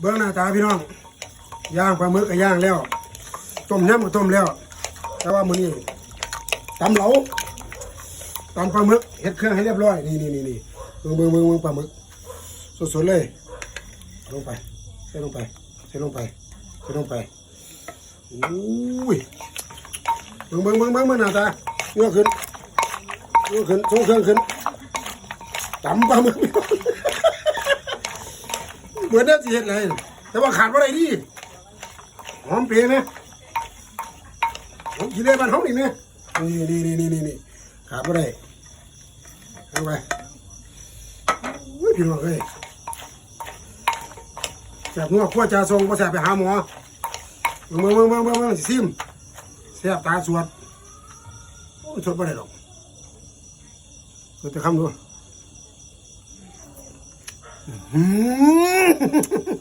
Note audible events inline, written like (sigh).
เบื้องหน้าตาพี่น้องย่างปลาหมึกก็ย่างแล้ว ต้มยำก็ต้มแล้ว แต่ว่ามื้อนี้ตำเหลาตำปลาหมึกเฮ็ดเครื่องให้เรียบร้อยนี่นี่นี่นี่เบิ่งเบิ่งเบิ่งเบิ่งปลาหมึกสดๆเลยลงไปใส่ลงไปใส่ลงไปใส่ลงไปอุ้ยเบิ่งเบิ่งเบิ่งเบิ่งเบิ่งหน้าตาเงือกขึ้นเงือกขึ้นส่งเครื่องขึ้นตำปลาหมึก เหมือนเดิมสิเห็ดเลยแต่ว่าขาดว่าอะไรดีหอมเปรี้ยไหมหอมขี้เล่บ้านหอมนี่ไหมนี่นี่นี่นี่นี่นี่ขาดว่าไรเอาไปอุ้ยพี่น้องเอ้ยแสบหัวขั้วจ่าทรงก็แสบไปหาหมอเมืองเมืองเมืองเมืองเมืองสิซิมแสบตาสวดโอ้ยสวดไม่ได้หรอกเกิดแต่คำดู Mm-hmm. (laughs)